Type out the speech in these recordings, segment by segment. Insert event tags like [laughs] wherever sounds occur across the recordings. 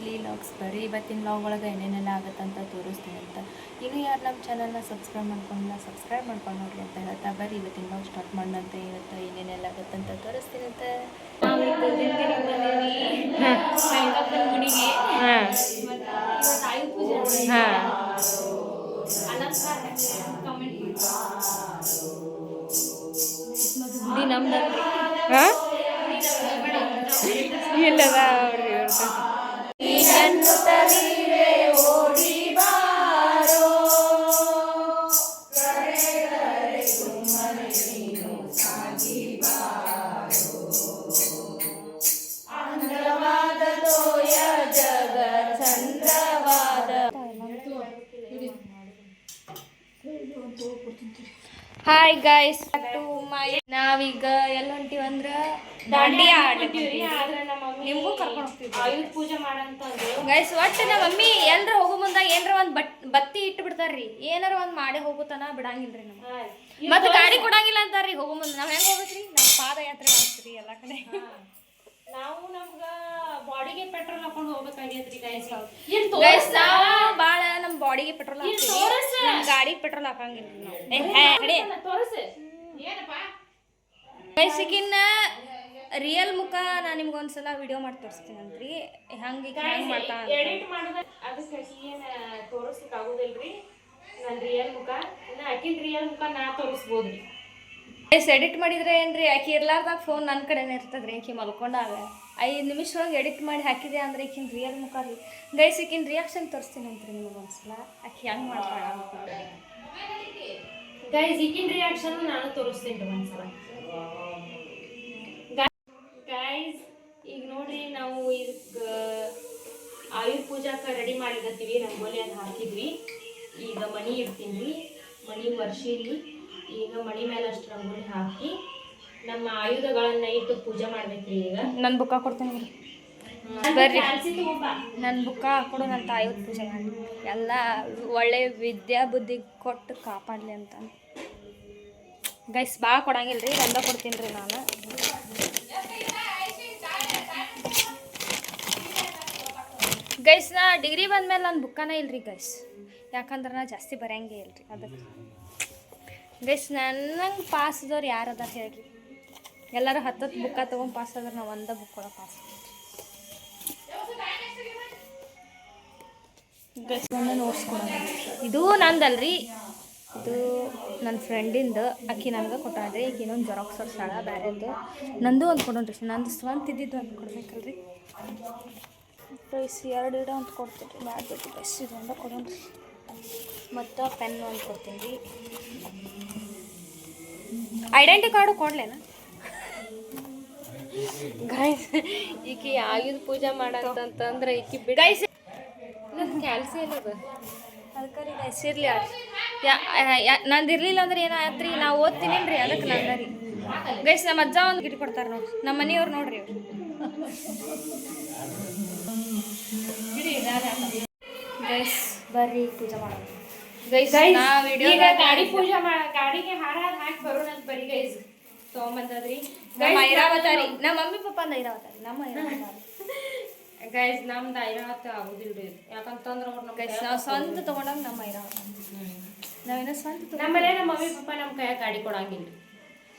Family logs ಬರೀ ಇವತ್ತಿನ log ಒಳಗೆ ಏನೇನೆಲ್ಲ ಅಂತ ತೋರಿಸ್ತೀನಿ ಅಂತ. ಇನ್ನು ಯಾರು ನಮ್ಮ ಚಾನಲ್ನ ಸಬ್ಸ್ಕ್ರೈಬ್ ಮಾಡ್ಕೊಂಡಿಲ್ಲ ಸಬ್ಸ್ಕ್ರೈಬ್ ಮಾಡ್ಕೊಂಡು ನೋಡ್ರಿ ಅಂತ ಹೇಳ್ತಾ ಬರೀ ಇವತ್ತಿನ ಲಾಗ್ ಸ್ಟಾರ್ಟ್ ಮಾಡೋಣಂತ ಇವತ್ತು ಏನೇನೆಲ್ಲ ಆಗುತ್ತೆ ಅಂತ ತೋರಿಸ್ತೀನಿ ಅಂತ. ಗುಡಿ ನಮ್ದಲ್ರಿ ಇಲ್ಲದ ಅವ್ರಿಗೆ ಹಾಯ್ ಮೈ ನಾವೀಗ ಎಲ್ಲ ಹೊಂಟಿವಂದ್ರ ದಾಂಡಿಯಾ ನಿಮಗೂ ಕರ್ಕೊಂಡು ಹೋಗ್ತೀವಿ ಪೂಜೆ ಗೈಸ್ ಒಟ್ಟು ನಮ್ಮ ಮಮ್ಮಿ? ಎಲ್ರ ಹೋಗೋ ಮುಂದ ಏನ್ರ ಒಂದ್ ಬಟ್ ಬತ್ತಿ ಇಟ್ಟು ಬಿಡ್ತಾರ್ರಿ ಏನಾರ ಒಂದ್ ಮಾಡಿ ಹೋಗುತ್ತಾನ ಬಿಡಂಗಿಲ್ರಿ ನಮ್ಮ ಮತ್ತೆ ಗಾಡಿ ಕೊಡಂಗಿಲ್ಲ ಅಂತಾರ್ರಿ ಹೋಗೋ ಮುಂದೆ. ನಾವ್ ಹೆಂಗ್ ಹೋಗ್ಬೇಕ್ರಿ? ನಮ್ಮ ಪಾದಯಾತ್ರೆ ಮಾಡ್ತೀರಿ ಎಲ್ಲಾ ಕಡೆ. ನಾವು ನಮ್ಗ ಬಾಡಿಗೆ ಪೆಟ್ರೋಲ್ ಹಾಕೊಂಡು ಹೋಗ್ಬೇಕಾಗೈತ್ರಿ ಗೈಸ್ ಗೈಸ್ ನಾವು ಬಾಳ ನಮ್ಮ ಬಾಡಿಗೆ ಪೆಟ್ರೋಲ್ ಹಾಕ್ತೀವಿ. ನಮ್ಮ ಗಾಡಿ ಪೆಟ್ರೋಲ್ ಹಾಕಂಗಿಲ್ಲ ನಾವು. ಕಡೆ. ತೋರಿಸ. ರಿಯಲ್ ಮುಖ ನಾ ನಿಮ್ಗೆ ಒಂದ್ಸಲ ವಿಡಿಯೋ ಮಾಡಿ ತೋರಿಸ್ತೀನಿ ಹಂಗೆ ಹೆಂಗ್ ಮಾಡ್ತಾ ಅಂತ. ಎಡಿಟ್ ಮಾಡೋದ ಅದಕ್ಕೆ ಏನ್ ತೋರಿಸ್ಲಿಕ್ ಆಗುದಿಲ್ರಿ ನನ್ ರಿಯಲ್ ಮುಖ. ಇನ್ನ ರಿಯಲ್ ಮುಖ ನಾ ತೋರಿಸ್ಬೋದ್ರಿ. ಗೈಸ್ ಎಡಿಟ್ ಮಾಡಿದ್ರೆ ಏನ್ರಿ? ಆಕಿ ಇರ್ಲಾರ್ದಾಗ ಫೋನ್ ನನ್ನ ಕಡೆನೇ ಇರ್ತದ್ರಿ. ಆಕಿ ಮಲ್ಕೊಂಡಾಗ. ಐದು ನಿಮಿಷ ಒಳಗೆ ಎಡಿಟ್ ಮಾಡಿ ಹಾಕಿದೆ ಅಂದ್ರೆ ಈಕಿನ ರಿಯಲ್ ಮುಖ ರೀ. ಗೈಸ್ ಈಕಿನ ರಿಯಾಕ್ಷನ್ ತೋರಿಸ್ತೀನಿ ಅಂತ್ರಿ ನಿಮಗೆ ಒಂದ್ಸಲ. ಆಕಿ ಹೆಂಗ್ ಮಾಡ್ತಾಳ. ಗೈಸ್ ಈಕಿನ ರಿಯಾಕ್ಷನ್ ನಾನು ತೋರಿಸ್ತೀನಿ ಒಂದ್ಸಲ. ಗೈಸ್ ಈಗ ನೋಡ್ರಿ ನಾವು ಈಗ ಆಯುರ್ ಪೂಜಾಕ ರೆಡಿ ಮಾಡಿದತ್ತೀವಿ. ರಂಗೋಲಿ ಅದು ಹಾಕಿದ್ವಿ. ಈಗ ಮನಿ ಇಡ್ತೀನಿ ಮನಿ ವರ್ಷಿರಿ ಈಗ ಮಣಿ ಮೇಲೆ ಅಷ್ಟು ರಂಗೋಲಿ ಹಾಕಿ ನಮ್ಮ ಆಯುಧಗಳನ್ನ ಇಟ್ಟು ಪೂಜೆ ಮಾಡ್ಬೇಕ್ರಿ ಈಗ. ನನ್ನ ಬುಕ್ಕ ಕೊಡ್ತೀನಿ ಬರ್ರಿ. ನನ್ನ ಬುಕ್ಕ ಹಾಕೊಡು ನನ್ನ ತಾಯಿ ಪೂಜೆ ಮಾಡಿ. ಎಲ್ಲ ಒಳ್ಳೆ ವಿದ್ಯಾ ಬುದ್ಧಿ ಕೊಟ್ಟು ಕಾಪಾಡಲಿ ಅಂತ. ಗೈಸ್ ಭಾಳ ಕೊಡಂಗಿಲ್ಲ ರೀ ಒಂದ ಕೊಡ್ತೀನಿ ರೀ ನಾನು. ಗೈಸ್ ನಾ ಡಿಗ್ರಿ ಬಂದ್ಮೇಲೆ ನನ್ನ ಬುಕ್ಕನೇ ಇಲ್ರಿ ಗೈಸ್. ಯಾಕಂದ್ರೆ ನಾ ಜಾಸ್ತಿ ಬರೆಯಂಗೆ ಇಲ್ರಿ ಅದಕ್ಕೆ. ಗೈಸ್, ನನ್ನಂಗೆ ಪಾಸ್ ಇದ್ದವ್ರು ಯಾರು ಅದಾರ ಹೇಳ್ರಿ. ಎಲ್ಲರೂ ಹತ್ತತ್ತು ಬುಕ್ಕ ತೊಗೊಂಡು ಪಾಸ್ ಆದ್ರೆ ನಾವು ಒಂದ ಬುಕ್ ಕೊಡೋ ಪಾಸ್ ಇದು ನಂದಲ್ರಿ. ಇದು ನನ್ನ ಫ್ರೆಂಡಿಂದು ಅಕ್ಕಿ ನನಗೆ ಕೊಟ್ಟಾಳ್ರಿ. ಈಗ ಇನ್ನೊಂದು ಜೆರಾಕ್ಸ್ ಹೊಡ್ಸಾಳ ಬೇರೆದು ನಂದು ಒಂದು ಕೊಡೋಣ್ರಿ. ನಂದು ಸ್ವಂತ ಇದ್ದಿದ್ದು ಒಂದು ಕೊಡ್ಬೇಕಲ್ರಿ. ಪ್ರೈಸ್ ಎರಡು ಇಡ ಅಂತ ಕೊಡ್ತೀನಿ. ರೀ ಮಾಡಬೇಕು ಬಸ್ ಇದು ಕೊಡೋಣ್ರಿ. ಮತ್ತು ಪೆನ್ ಒಂದು ಕೊಡ್ತೀನಿ. ರೀ ಐಡೆಂಟಿ ಕಾರ್ಡು ಕೊಡ್ಲೇನ? ಗೈಸ್ ಈಕಿ ಆಯುಧ ಪೂಜೆ ಮಾಡಂತಂದ್ರೆ ಈಕಿ ಬಿಡೈಸ್ ಕೆಲಸ ಇಲ್ಲ ಏನದ ಅದಕ್ಕೆ ಗೈಸ್ ಇರಲಿ ನಂದು ಇರಲಿಲ್ಲ ಅಂದ್ರೆ ಏನಾಯ್ತು ನಾ ಓದ್ತೀನಿ ಅದಕ್ಕೆ ನಂದ ರೀ ಗೈಸ್ ನಮ್ಮ ಅಜ್ಜ ಒಂದು ಗಿಟ್ ಕೊಡ್ತಾರೆ ನೋಡ್ರಿ ನಮ್ಮ ಮನೆಯವ್ರು ನೋಡ್ರಿ ಗೈಸ್ ಬರ್ರಿ ಪೂಜೆ ಮಾಡೋದು ಗೈಸ್ ಗಾಡಿ ಪೂಜೆ ಮಾಡ ಗಾಡಿಗೆ ಹಾರ ಹಾಕಿ ಬರೋಣ ಅಂತ ಬರಿ ಗೈಸ್ ತಗೊಂಬಂದದ್ರಿ. ನಮ್ಮ ಐರಾವತಾರಿ. ನಮ್ಮ ಮಮ್ಮಿ ಪಪ್ಪ ಐರಾವತಾರಿ. ನಮ್ಮ ಐರಾವತಾರಿ. [laughs] ಗೈಸ್ ನಮ್ದು ಐರಾವತ ಆಗುದಿಲ್ರಿ. ಯಾಕಂತಂದ್ರ ಅವ್ರ್ ನಮ್ ಗೈಸ್ ನಾವು ಸ್ವಂತ ತೊಗೊಂಡಾಗ ನಮ್ಮ ಐರಾವತ. ನಾವೇನೋ ಸ್ವಂತ ನಮ್ಮನೆ ನಮ್ಮ ಮನೆ ನಮ್ಮ ಮಮ್ಮಿ ಪಪ್ಪ ನಮ್ ಕೈಯಾಗ ಗಾಡಿ ಕೊಡಂಗಿಲ್ರಿ.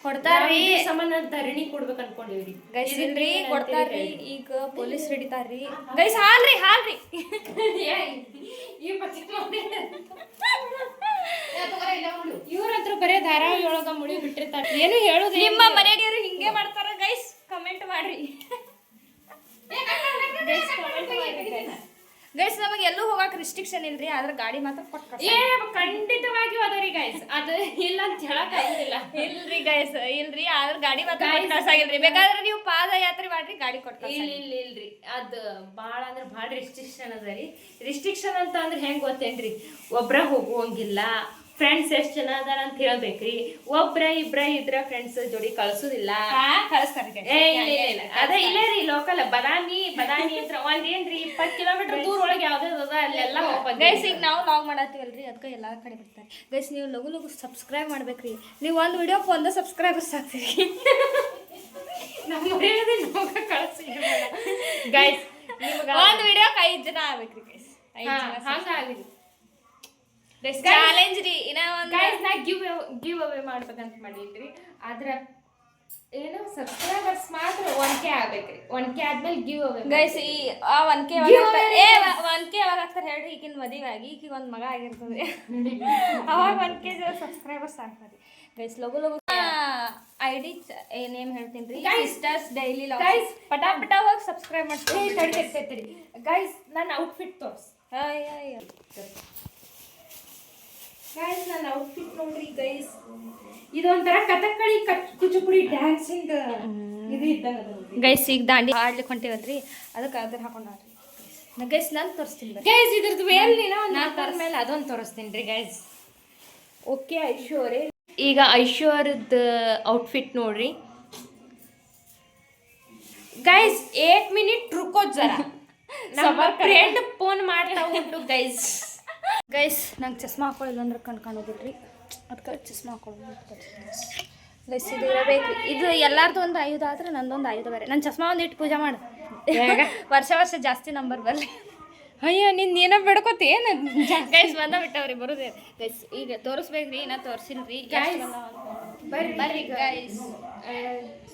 ಕೊಡ್ತಾರ್ರಿ ರೀ ಸಂಬಂಧ ಧರಣಿ ಕೊಡ್ಬೇಕು ಅನ್ಕೊಂಡಿವ್ರಿ ಗೈಸ್ ಇಲ್ರಿ ಕೊಡ್ತಾರ್ರಿ ಈಗ ಪೊಲೀಸ್ ಹಿಡಿತಾರ್ರಿ ಗೈಸ್ ಹಾಲ್ರಿ ಹಾಲ್ರಿ ಈ ಇವ್ರ ಹತ್ರ ಬರೇ ಧಾರಾವಾಹಿ ಒಳಗ ಮುಳಿ ಬಿಟ್ಟಿರ್ತಾರ ಏನು ಹೇಳುದು ನಿಮ್ಮ ಮನೆಯವರು ಹಿಂಗೆ ಮಾಡ್ತಾರ ಗೈಸ್ ಕಮೆಂಟ್ ಮಾಡ್ರಿ ಗೈಸ್ ನಮಗೆ ಎಲ್ಲೂ ಹೋಗಾಕ ರಿಸ್ಟ್ರಿಕ್ಷನ್ ಇಲ್ರಿ ಆದ್ರೆ ಗಾಡಿ ಮಾತ್ರ ಕೊಟ್ಟು ಏ ಖಂಡಿತವಾಗಿ ಅದರಿ ಗೈಸ್ ಅದು ಇಲ್ಲ ಅಂತ ಹೇಳಕ್ ಆಗಿಲ್ಲ ಇಲ್ರಿ ಗೈಸ್ ಇಲ್ರಿ ಆದ್ರೆ ಗಾಡಿ ಮಾತ್ರ ಕಳ್ಸಾಗಿಲ್ರಿ ಬೇಕಾದ್ರೆ ನೀವು ಪಾದಯಾತ್ರೆ ಮಾಡ್ರಿ ಗಾಡಿ ಕೊಟ್ಟು ಇಲ್ಲ ಇಲ್ಲ ಇಲ್ರಿ. ಅದು ಭಾಳ ಅಂದ್ರೆ ಭಾಳ ರಿಸ್ಟ್ರಿಕ್ಷನ್ ಅದ ರೀ. ರಿಸ್ಟ್ರಿಕ್ಷನ್ ಅಂತ ಅಂದ್ರೆ ಹೆಂಗ್ ಗೊತ್ತೇನ್ರಿ? ಒಬ್ರ ಹೋಗುವಂಗಿಲ್ಲ ಫ್ರೆಂಡ್ಸ್ ಎಷ್ಟ್ ಜನ ಅದಾರ ಅಂತ ಹೇಳ್ಬೇಕ್ರಿ. ಒಬ್ರ ಇಬ್ರ ಇದ್ರ ಫ್ರೆಂಡ್ಸ್ ಜೋಡಿ ಕಳ್ಸುದಿಲ್ಲ. ಅದೇ ಇಲ್ಲ ರೀ ಲೋಕಲ್ ಬದಾಮಿ ಬದಾಮಿ ಅಂತ ಒಂದ್ ಏನ್ರಿ? ಇಪ್ಪತ್ ಕಿಲೋಮೀಟರ್ ದೂರ ಒಳಗೆ ಯಾವ್ದೇ ಅದ ಅಲ್ಲೆಲ್ಲ ಗೈಸ್ ಈಗ ನಾವು ಲಾಗ್ ಮಾಡತ್ತೀವಲ್ರಿ ಅದಕ್ಕೆ ಎಲ್ಲಾ ಕಡೆ ಬಿಡ್ತಾರೆ ಗೈಸ್ ನೀವು ಲಗು ಲಗು ಸಬ್ಸ್ಕ್ರೈಬ್ ಮಾಡ್ಬೇಕ್ರಿ. ನೀವು ಒಂದು ವಿಡಿಯೋ ಒಂದ ಸಬ್ಸ್ಕ್ರೈಬರ್ಸ್ ಆಗ್ತೀರಿ. ಕಳ್ಸಿ ಗೈಸ್ ಒಂದು ವಿಡಿಯೋಕ್ಕೆ ಐದು ಜನ ಆಗ್ಬೇಕ್ರಿ ಗೈಸ್. ಹಂಗಾಗ್ಲಿ ಚಾಲೆಂಜ್ ರೀ. ಇನ್ನ ಒಂದು ಗೈಸ್ ನಾ ಗಿವ್ ಗಿವ್ ಅವೇ ಮಾಡ್ಬೇಕಂತ ಮಾಡಿದ್ರಿ ಆದ್ರ ಏನು ಸಬ್ಸ್ಕ್ರೈಬರ್ಸ್ ಮಾತ್ರ ಒನ್ ಕೆ ಆಗ್ಬೇಕ್ರಿ. ಒನ್ ಕೆ ಆದ್ಮೇಲೆ ಗಿವ್ ಅವೇ ಗೈಸ್ ಈ ಆ ಒನ್ ಕೆ ಏ ಒನ್ ಕೆ ಯಾವಾಗ ಆಗ್ತಾರೆ ಹೇಳ್ರಿ. ಈಗಿನ ಮದುವೆ ಆಗಿ ಈಗಿಗೆ ಒಂದು ಮಗ ಆಗಿರ್ತದೆ. ಅವಾಗ ಒನ್ ಕೆ ಸಬ್ಸ್ಕ್ರೈಬರ್ಸ್ ಆಗ್ತಾರೆ. ಗೈಸ್ ಲಗು ಲಗು ಐ ಡಿ ನೇಮ್ ಹೇಳ್ತೀನಿ ರೀ. ಗೈಸ್ ಸಿಸ್ಟರ್ಸ್ ಡೈಲಿ ಗೈಸ್ ಪಟಾ ಪಟಾ ಹೋಗಿ ಸಬ್ಸ್ಕ್ರೈಬ್ ಮಾಡ್ತೀನಿ ತಡಿ ತಡಿ ರೀ ಗೈಸ್ ನನ್ನ ಔಟ್ಫಿಟ್ ತೋರ್ಸ್. ಗೈಸ್ ನನ್ನ ಔಟ್ಫಿಟ್ ನೋಡ್ರಿ ಗೈಸ್ ಇದೊಂಥರ ಕಥಕ್ಕಳಿ ಕಚ್ ಕುಚುಪುಡಿ ಡ್ಯಾನ್ಸಿಂಗ್ ಇದು ಇದ್ದಂಗ ಗೈಸ್ ಈಗ ದಾಂಡಿ ಆಡ್ಲಿಕ್ಕೆ ಹೊಂಟಿವಲ್ರಿ. ಅದಕ್ಕೆ ಅದ್ರ ಹಾಕೊಂಡ್ರಿ ಗೈಸ್ ನಾನು ತೋರಿಸ್ತೀನಿ ಗೈಸ್ ಇದ್ರದ್ದು ವೇಲ್ ನಾನು ತೋರಿಸ್ ಮೇಲೆ ಅದೊಂದು ತೋರಿಸ್ತೀನಿ ರೀ ಗೈಸ್ ಓಕೆ ಐಶ್ವರ್ಯ ಈಗ ಐಶ್ವರ್ಯದ ಔಟ್ಫಿಟ್ ನೋಡ್ರಿ. ಗೈಸ್ ಏಟ್ ಮಿನಿಟ್ ರುಕೋ ಜರ ನಮ್ಮ ಫ್ರೆಂಡ್ ಫೋನ್ ಮಾಡ್ತಾ ಉಂಟು ಗೈಸ್ ಗೈಸ್ ನಂಗೆ ಚಸ್ಮಾ ಹಾಕೊಳ್ಳಿಲ್ಲ ಅಂದ್ರೆ ರೀ ಅದಕ್ಕೆ ಚಸ್ಮಾ ಹಾಕೊಳ್ಳೋದು ಗೈಸ್ ಇದು ಇರಬೇಕು. ಇದು ಎಲ್ಲಾರ್ದು ಒಂದು ಆಯುಧ ಆದ್ರೆ ನಂದೊಂದು ಆಯುಧ ಬೇರೆ. ನನ್ನ ಚಸ್ಮಾ ಒಂದು ಇಟ್ಟು ಪೂಜೆ ಮಾಡು. [laughs] ವರ್ಷ ವರ್ಷ ಜಾಸ್ತಿ ನಂಬರ್ ಬರಲಿ. ಅಯ್ಯೋ ನಿನ್ನ ಏನೋ ಬೇಡ್ಕೋತಿ? ಏನು ಗೈಸ್ ಬಂದ ಬಿಟ್ಟವ್ರಿ ಬರೋದೇ ಗೈಸ್ ಈಗ ತೋರಿಸ್ಬೇಕ್ರಿ ಇನ್ನ ತೋರಿಸಿಲ್ರಿ. ಬರ್ರಿ ಬರ್ರಿ ಗೈಸ್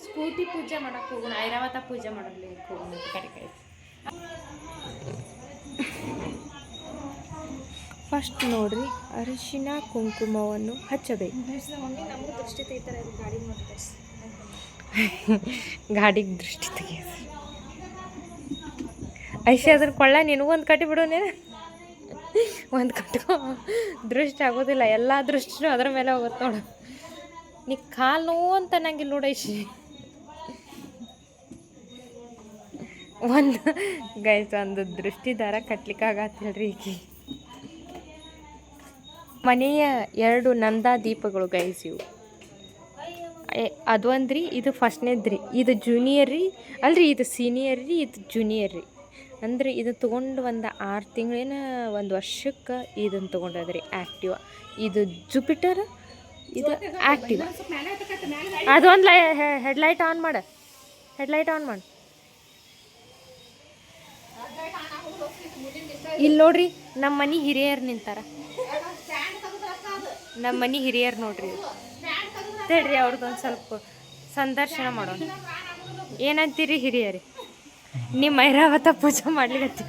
ಸ್ಕೂಟಿ ಪೂಜೆ ಮಾಡಕ್ ಹೋಗೋಣ ಐರಾವತ ಪೂಜೆ ಮಾಡಲಿ ಹೋಗೋಣ ಕಡೆ ಗೈಸ್ ಫಸ್ಟ್ ನೋಡ್ರಿ ಅರಿಶಿನ ಕುಂಕುಮವನ್ನು ಹಚ್ಚಬೇಕು. ಗಾಡಿಗೆ ದೃಷ್ಟಿ ತೆಗಿಯೋದು. ಐಶಿ, ಅದ್ರ ಕೊಳ್ಳ ನಿನಗೊಂದು ಕಟ್ಟಿ ಬಿಡು ನೀನು. ಒಂದು ಕಟ್ಕೊ ದೃಷ್ಟಿ ಆಗೋದಿಲ್ಲ, ಎಲ್ಲ ದೃಷ್ಟಿನೂ ಅದ್ರ ಮೇಲೆ ಹೋಗುತ್ತೆ ನೋಡು. ನೀ ಕಾಲು ನೋವು ಅಂತ ನಂಗಿಲ್ಲ ನೋಡು ಐಶಿ. ಒಂದು, ಗೈಸ್, ಒಂದು ದೃಷ್ಟಿ ದಾರ ಕಟ್ಲಿಕ್ಕೆ ಆಗತ್ತಿಲ್ರಿ ಈಕಿ. ಮನೆಯ ಎರಡು ನಂದಾ ದೀಪಗಳು ಗೈಸ್ ಇವು ಏ- ಅದು ಅಂದ್ರಿ, ಇದು ಫಸ್ಟ್ನೇದು ರೀ. ಇದು ಜೂನಿಯರ್ ರೀ, ಅಲ್ರಿ, ಇದು ಸೀನಿಯರ್ ರೀ, ಇದು ಜೂನಿಯರ್ ರೀ. ಅಂದ್ರೆ ಇದು ತೊಗೊಂಡು ಒಂದು ಆರು ತಿಂಗಳೇನ ಒಂದು ವರ್ಷಕ್ಕೆ ಇದನ್ನು ತೊಗೊಂಡದ್ರಿ ಆ್ಯಕ್ಟಿವ ಇದು ಜುಪಿಟರ್ ಇದು ಆ್ಯಕ್ಟಿವ ಅದೊಂದು ಲೈ ಹೆಡ್ಲೈಟ್ ಆನ್ ಮಾಡ. ಹೆಡ್ಲೈಟ್ ಆನ್ ಮಾಡು. ಇಲ್ಲಿ ನೋಡ್ರಿ ನಮ್ಮ ಮನೆ ಹಿರಿಯರು ನಿಂತಾರ. ನಮ್ಮ ಮನೆ ಹಿರಿಯರು ನೋಡ್ರಿ. ತಡ್ರಿ ಅವ್ರದ್ದೊಂದು ಸ್ವಲ್ಪ ಸಂದರ್ಶನ ಮಾಡೋಣ. ಏನಂತೀರಿ ಹಿರಿಯರಿ? ನಿಮ್ಮ ಐರಾವತ ಪೂಜೆ ಮಾಡ್ಲಿಕ್ಕೆ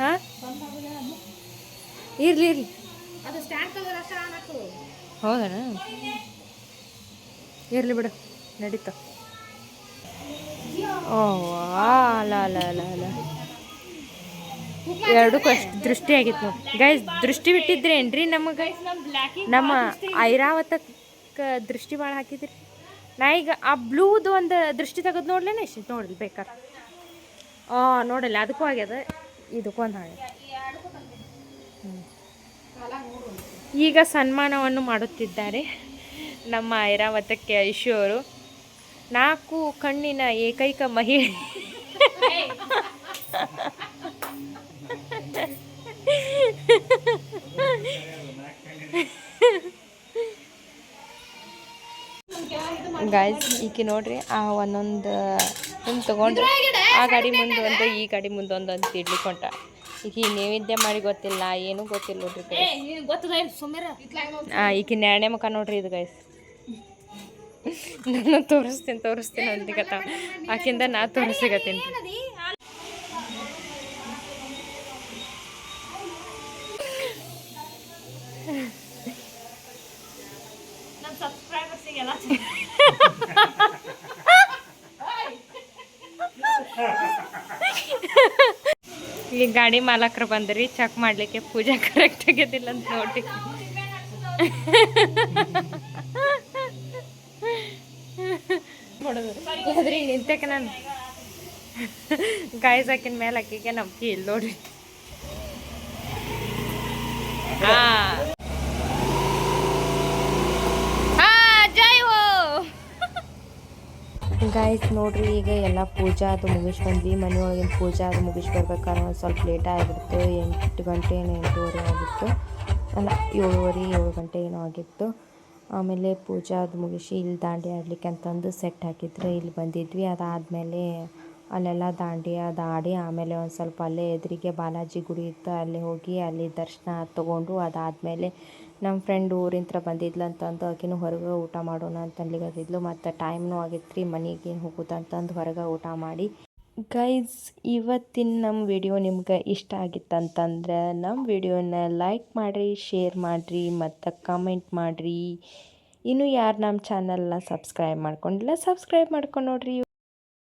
ಹಾ? ಇರ್ಲಿ ಇರ್ಲಿ. ಹೌದಣ ಇರ್ಲಿ ಬಿಡು, ನಡೀತ. ಓ ಅಲ್ಲ ಅಲ್ಲ ಅಲ್ಲ ಅಲ್ಲ ಎರಡಕ್ಕೂ ಅಷ್ಟು ದೃಷ್ಟಿ ಆಗಿತ್ತು ನೋಡಿ. ಗೈಸ್ ದೃಷ್ಟಿ ಬಿಟ್ಟಿದ್ರೇನ್ರಿ ನಮಗೆ? ನಮ್ಮ ಐರಾವತಕ್ಕೆ ದೃಷ್ಟಿ ಭಾಳ ಹಾಕಿದ್ರಿ. ನಾ ಈಗ ಆ ಬ್ಲೂದು ಒಂದು ದೃಷ್ಟಿ ತೆಗೆದು ನೋಡ್ಲೇನೆ ಇಷ್ಟು? ನೋಡ್ಲಿ ಬೇಕಾರೆ. ಹಾಂ ನೋಡಲ್ಲ, ಅದಕ್ಕೂ ಆಗ್ಯದ ಇದಕ್ಕೂ ಒಂದು ಆಗ್ಯದ. ಈಗ ಸನ್ಮಾನವನ್ನು ಮಾಡುತ್ತಿದ್ದಾರೆ ನಮ್ಮ ಐರಾವತಕ್ಕೆ ಐಶು ಅವರು ನಾಲ್ಕು ಕಣ್ಣಿನ ಏಕೈಕ ಮಹಿಳೆ. ಗಾಯ್ಸ್ ಈಕೆ ನೋಡ್ರಿ ಆ ಒಂದೊಂದು ಹಿಂಗೆ ತಗೊಂಡ್ರಿ. ಆ ಗಾಡಿ ಮುಂದೆ ಒಂದು ಈ ಗಾಡಿ ಮುಂದೆ ಒಂದು ಅಂತ ಇಡ್ಲಿಕ್ಕೆ ಹೊಂಟ ಈಗ ನೈವೇದ್ಯ ಮಾಡಿ ಗೊತ್ತಿಲ್ಲ ಏನೂ ಗೊತ್ತಿಲ್ಲ ನೋಡ್ರಿ ಆ ಈಕಿ ನ್ಯಾಣೆ ಮುಖ ನೋಡ್ರಿ ಇದು ಗೈಸ್ ನಾನು ತೋರಿಸ್ತೀನಿ ತೋರಿಸ್ತೀನಿ ಅಂತಿಕತ್ತ ಆಕಿಂದ ನಾ ತೋರಿಸಿಕತ್ತೀನಿ ನಮ್ಮ ಸಬ್ಸ್ಕ್ರೈಬರ್ಸಿಗೆಲ್ಲ [laughs] ಈಗ ಗಾಡಿ ಮಾಲಕರು ಬಂದ್ರಿ ಚೆಕ್ ಮಾಡ್ಲಿಕ್ಕೆ ಪೂಜೆ ಕರೆಕ್ಟ್ ಆಗ್ಯದಿಲ್ಲ ಅಂತ ನೋಡಿ ನೋಡಿದ್ರಿ ನಿಂತಕ್ಕೆ ನಾನು. ಗಾಯಸ್ ಹಾಕಿನ ಮೇಲೆ ಹಾಕಿಗೆ ನಂಬಿಕೆ ಇಲ್ಲ ನೋಡ್ರಿ. ಹಾ ಜೈ ಹೋ ಗಾಯ್ಸ್ ನೋಡ್ರಿ, ಈಗ ಎಲ್ಲ ಪೂಜಾ ಅದು ಮುಗಿಸ್ ಬಂದ್ವಿ. ಮನೆಯೊಳಗಿನ ಪೂಜಾ ಅದು ಮುಗಿಸ್ ಬರ್ಬೇಕಾದ್ರೆ ಒಂದು ಸ್ವಲ್ಪ ಲೇಟ್ ಆಗಿಬಿಡ್ತು ಎಂಟು ಗಂಟೆ ಏನೋ ಎಂಟೂವರೆ ಆಗಿತ್ತು. ಅಲ್ಲ, ಏಳುವರೆ, ಏಳು ಗಂಟೆ ಏನೋ ಆಗಿತ್ತು. ಆಮೇಲೆ ಪೂಜಾ ಅದು ಮುಗಿಸಿ ಇಲ್ಲಿ ದಾಂಡಿ ಆಡ್ಲಿಕ್ಕೆ ಅಂತಂದು ಸೆಟ್ ಹಾಕಿದ್ರು. ಇಲ್ಲಿ ಬಂದಿದ್ವಿ. ಅದಾದಮೇಲೆ ಅಲ್ಲೆಲ್ಲ ದಾಂಡಿ ಅದು ಆಡಿ ಆಮೇಲೆ ಒಂದು ಸ್ವಲ್ಪ ಅಲ್ಲೇ ಎದುರಿಗೆ ಬಾಲಾಜಿ ಗುಡಿ ಇತ್ತು. ಅಲ್ಲಿ ಹೋಗಿ ಅಲ್ಲಿ ದರ್ಶನ ತೊಗೊಂಡು ಅದಾದಮೇಲೆ ನಮ್ಮ ಫ್ರೆಂಡ್ ಊರಿಂತ್ರ ಬಂದಿದ್ಲು ಅಂತಂದು, ಆಕಿನೂ ಹೊರಗೆ ಊಟ ಮಾಡೋಣ ಅಂತ ಅನ್ಲಿಕತ್ತಿದ್ಲು ಮತ್ತು ಟೈಮ್ನೂ ಆಗಿತ್ತು ರೀ ಮನೆಗೆ ಹೋಗೋದಂತಂದು ಹೊರಗೆ ಊಟ ಮಾಡಿ. ಗೈಸ್ ಇವತ್ತಿನ ನಮ್ಮ ವಿಡಿಯೋ ನಿಮ್ಗೆ ಇಷ್ಟ ಆಗಿತ್ತಂತಂದ್ರೆ ನಮ್ಮ ವಿಡಿಯೋನ ಲೈಕ್ ಮಾಡಿರಿ ಶೇರ್ ಮಾಡಿರಿ, ಮತ್ತು ಕಮೆಂಟ್ ಮಾಡಿರಿ. ಇನ್ನು ಯಾರು ನಮ್ಮ ಚಾನಲ್ನ ಸಬ್ಸ್ಕ್ರೈಬ್ ಮಾಡ್ಕೊಂಡಿಲ್ಲ ಸಬ್ಸ್ಕ್ರೈಬ್ ಮಾಡ್ಕೊಂಡು ನೋಡ್ರಿ.